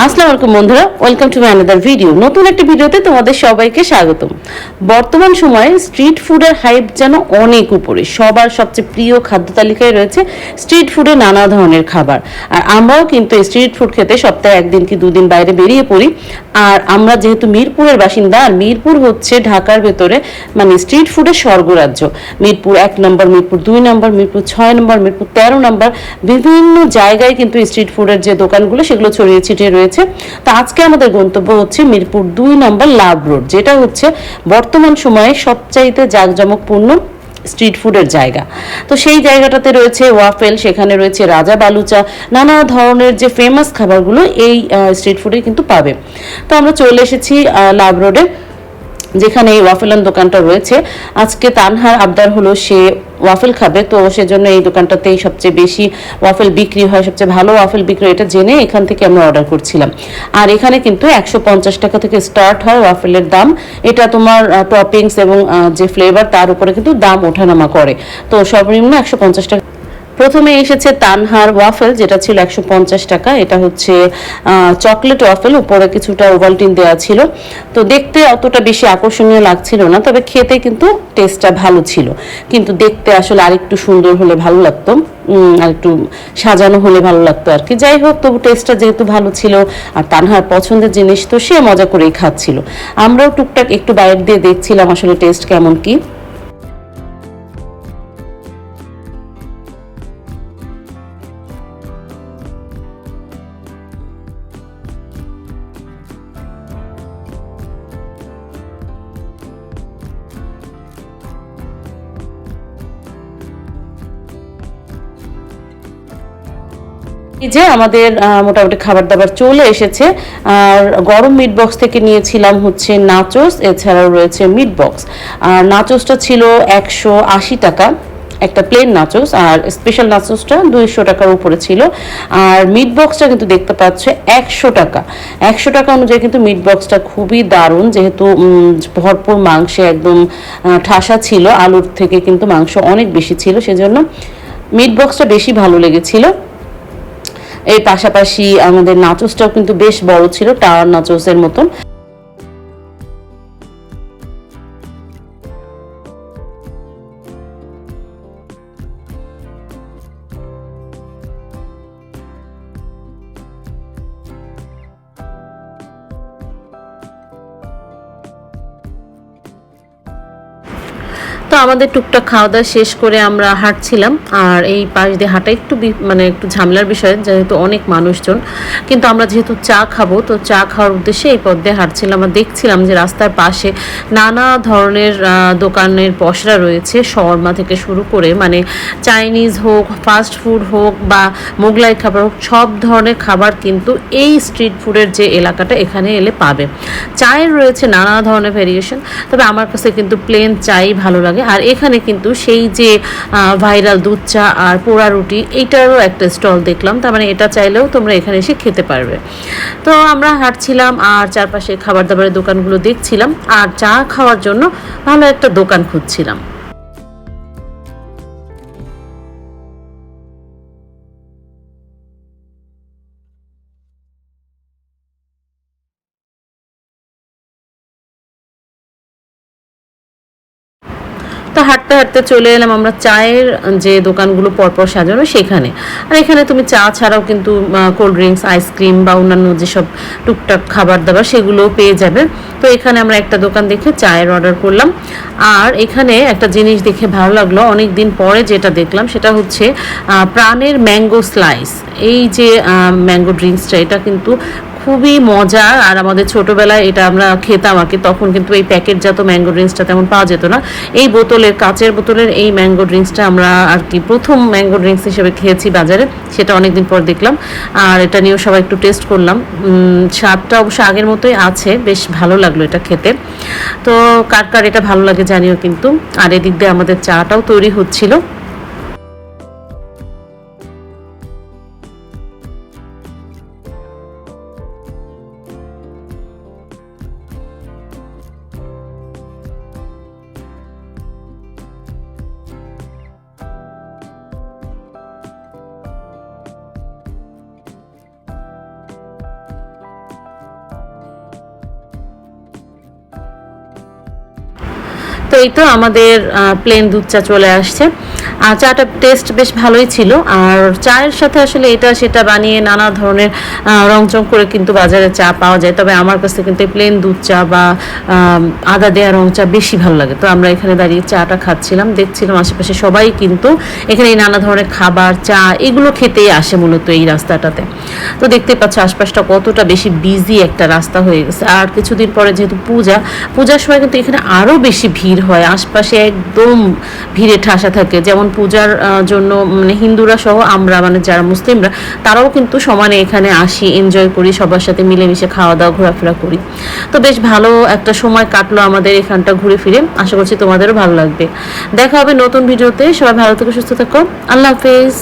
আসসালামু আলাইকুম বন্ধুরা welcome to my another video নতুন একটি ভিডিওতে তোমাদের সবাইকে স্বাগতম। বর্তমান সময়ে স্ট্রিট ফুডের হাইপ যেন অনেক উপরে, সবার সবচেয়ে প্রিয় খাদ্য তালিকায় রয়েছে স্ট্রিট ফুডে নানা ধরনের খাবার। আর আমরাও কিন্তু স্ট্রিট ফুড খেতে সপ্তাহে একদিন কি দুদিন বাইরে বেরিয়ে পড়ি। আর আমরা যেহেতু মিরপুরের বাসিন্দা, আর মিরপুর হচ্ছে ঢাকার ভেতরে মানে স্ট্রিট ফুডের স্বর্গরাজ্য। মিরপুর এক নম্বর, মিরপুর দুই নম্বর, মিরপুর ছয় নম্বর, মিরপুর তেরো নম্বর, বিভিন্ন জায়গায় কিন্তু স্ট্রিট ফুডের যে দোকানগুলো, সেগুলো ছড়িয়ে ছিটিয়ে রয়েছে তো আজকে আমাদের গন্তব্য হচ্ছে মিরপুর দুই নম্বর লাভ রোড, যেটা হচ্ছে বর্তমান সময়ে সবচাইতে জাঁকজমকপূর্ণ স্ট্রিট ফুডের জায়গা। তো সেই জায়গাটাতে রয়েছে ওয়াফেল, সেখানে রয়েছে রাজা বালুচা, নানা ধরনের যে ফেমাস খাবারগুলো এই স্ট্রিট ফুডে কিন্তু পাবে। তো আমরা চলে এসেছি লাভ রোডে, যেখানে এই ওয়াফেলন দোকানটা রয়েছে। আজকে তানহার আবদার হলো সে ওয়াফেল খাবে। তো সেজন্য এই দোকানটাতেই সবচেয়ে বেশি ওয়াফেল বিক্রি হয়, সবচেয়ে ভালো ওয়াফেল বিক্রি এটা জেনে এখান থেকে আমরা অর্ডার করছিলাম। আর এখানে কিন্তু একশো পঞ্চাশ টাকা থেকে স্টার্ট হয় ওয়াফেলের দাম। এটা তোমার টপিংস এবং যে ফ্লেভার তার উপরে কিন্তু দাম ওঠানামা করে। তো সর্বনিম্ন একশো পঞ্চাশ টাকা প্রথমে এসেছে তানহার ওয়াফেল যেটা ছিল একশো পঞ্চাশ টাকা। এটা হচ্ছে চকলেট ওয়াফেল উপরে কিছুটা ওভালটিন দেওয়া ছিল। তো দেখতে অতটা বেশি আকর্ষণীয় লাগছিল না তবে খেতে কিন্তু টেস্টটা ভালো ছিল। কিন্তু দেখতে আসলে আরেকটু সুন্দর হলে ভালো লাগতো উম, আরেকটু সাজানো হলে ভালো লাগতো আর কি। যাই হোক তবু টেস্টটা যেহেতু ভালো ছিল আর তানহার পছন্দের জিনিস তো সে মজা করেই খাচ্ছিল। আমরাও টুকটাক একটু বাইরে দিয়ে দেখছিলাম আসলে টেস্ট কেমন কি। যে আমাদের মোটামুটি খাবার দাবার চলে এসেছে, আর গরম মিট বক্স থেকে নিয়েছিলাম হচ্ছে নাচোস এছাড়াও রয়েছে মিট বক্স আর নাচোসটা ছিল একশো আশি টাকা, একটা প্লেন নাচোস আর স্পেশাল নাচোসটা দুইশো টাকার উপরে ছিল। আর মিট বক্সটা কিন্তু দেখতে পাচ্ছে একশো টাকা। একশো টাকা অনুযায়ী কিন্তু মিট বক্সটা খুবই দারুণ, যেহেতু ভরপুর মাংসে একদম ঠাসা ছিল, আলুর থেকে কিন্তু মাংস অনেক বেশি ছিল, সেজন্য মিট বক্সটা বেশি ভালো লেগেছিল। এর পাশাপাশি আমাদের নাচোসটাও কিন্তু বেশ বড় ছিল টাওয়ার নাচোসের মতন। তো আমাদের টুকটাক খাওয়া দাওয়া শেষ করে আমরা হাঁটছিলাম। আর এই পাশ দিয়ে হাঁটা একটু মানে একটু ঝামেলার বিষয়, যেহেতু অনেক মানুষজন। কিন্তু আমরা যেহেতু চা খাব, তো চা খাওয়ার উদ্দেশ্যে এই পথ দিয়ে হাঁটছিলাম আর দেখছিলাম যে রাস্তার পাশে নানা ধরনের দোকানের পসরা রয়েছে। শর্মা থেকে শুরু করে মানে চাইনিজ হোক, ফাস্ট ফুড হোক বা মোগলাই খাবার হোক, সব ধরনের খাবার কিন্তু এই স্ট্রিট ফুডের যে এলাকাটা এখানে এলে পাবে। চায়ের রয়েছে নানা ধরনের ভেরিয়েশন তবে আমার কাছে কিন্তু প্লেন চাই ভালো লাগে। আর এখানে কিন্তু সেই যে ভাইরাল দুধ চা আর পোড়া রুটি, এইটারও একটা স্টল দেখলাম। তার মানে এটা চাইলেও তোমরা এখানে এসে খেতে পারবে। তো আমরা হাঁটছিলাম আর চারপাশে খাবার দাবারের দোকানগুলো দেখছিলাম। আর চা খাওয়ার জন্য ভালো একটা দোকান খুঁজছিলাম। তো হাঁটতে হাঁটতে চলে এলাম আমরা চায়ের যে দোকানগুলো পরপর সাজানো সেখানে। আর এখানে তুমি চা ছাড়াও কিন্তু কোল্ড ড্রিঙ্কস আইসক্রিম বা অন্যান্য যেসব টুকটাক খাবার দাবার সেগুলোও পেয়ে যাবে। তো এখানে আমরা একটা দোকান দেখে চায়ের অর্ডার করলাম। আর এখানে একটা জিনিস দেখে ভালো লাগল অনেক দিন পরে যেটা দেখলাম সেটা হচ্ছে প্রাণের ম্যাঙ্গো স্লাইস এই যে ম্যাঙ্গো ড্রিঙ্কসটা এটা কিন্তু খুবই মজার আর আমাদের ছোটবেলায় এটা আমরা খেতাম আর কি। তখন কিন্তু এই প্যাকেটজাত ম্যাঙ্গো ড্রিঙ্কসটা তেমন পাওয়া যেত না। এই বোতলের, কাচের বোতলের এই ম্যাঙ্গো ড্রিঙ্কসটা আমরা আর কি প্রথম ম্যাঙ্গো ড্রিঙ্কস হিসেবে খেয়েছি বাজারে, সেটা অনেকদিন পর দেখলাম। আর এটা নিয়েও সবাই একটু টেস্ট করলাম। স্বাদটা অবশ্য আগের মতোই আছে, বেশ ভালো লাগল এটা খেতে। তো কার কার এটা ভালো লাগে জানিও কিন্তু। আর এদিক দিয়ে আমাদের চাটাও তৈরি হচ্ছিল। তো এই তো আমাদের প্লেন দুধ চা চলে আসছে। আর চাটা টেস্ট বেশ ভালোই ছিল। আর চায়ের সাথে আসলে এটা, সেটা বানিয়ে নানা ধরনের রংচং করে কিন্তু বাজারে চা পাওয়া যায়। তবে আমার কাছে কিন্তু প্লেন দুধ চা বা আদা দেওয়া রং চা বেশি ভালো লাগে। তো আমরা এখানে দাঁড়িয়ে চাটা খাচ্ছিলাম, দেখছিলাম আশেপাশে সবাই কিন্তু এখানে নানা ধরনের খাবার, চা এগুলো খেতেই আসে মূলত এই রাস্তাটাতে। তো দেখতে পাচ্ছ আশপাশটা কতটা বেশি বিজি একটা রাস্তা হয়ে গেছে। আর কিছুদিন পরে যেহেতু পূজা, পূজার সময় কিন্তু এখানে আরও বেশি ভিড় হয়, আশপাশে একদম ভিড়ে ঠাসা থাকে। যেমন পূজার জন্য মানে হিন্দুরা সহ আমরা মানে যারা মুসলিমরা, তারাও কিন্তু সমানে এখানে আসি এনজয় করি, সবার সাথে মিলেমিশে খাওয়া দাওয়া ঘোরাফেরা করি। তো বেশ ভালো একটা সময় কাটলো আমাদের এখানটা ঘুরে ফিরে। আশা করছি তোমাদেরও ভালো লাগবে। দেখা হবে নতুন ভিডিওতে। সবাই ভালো থেকে, সুস্থ থাকো। আল্লাহ হাফেজ।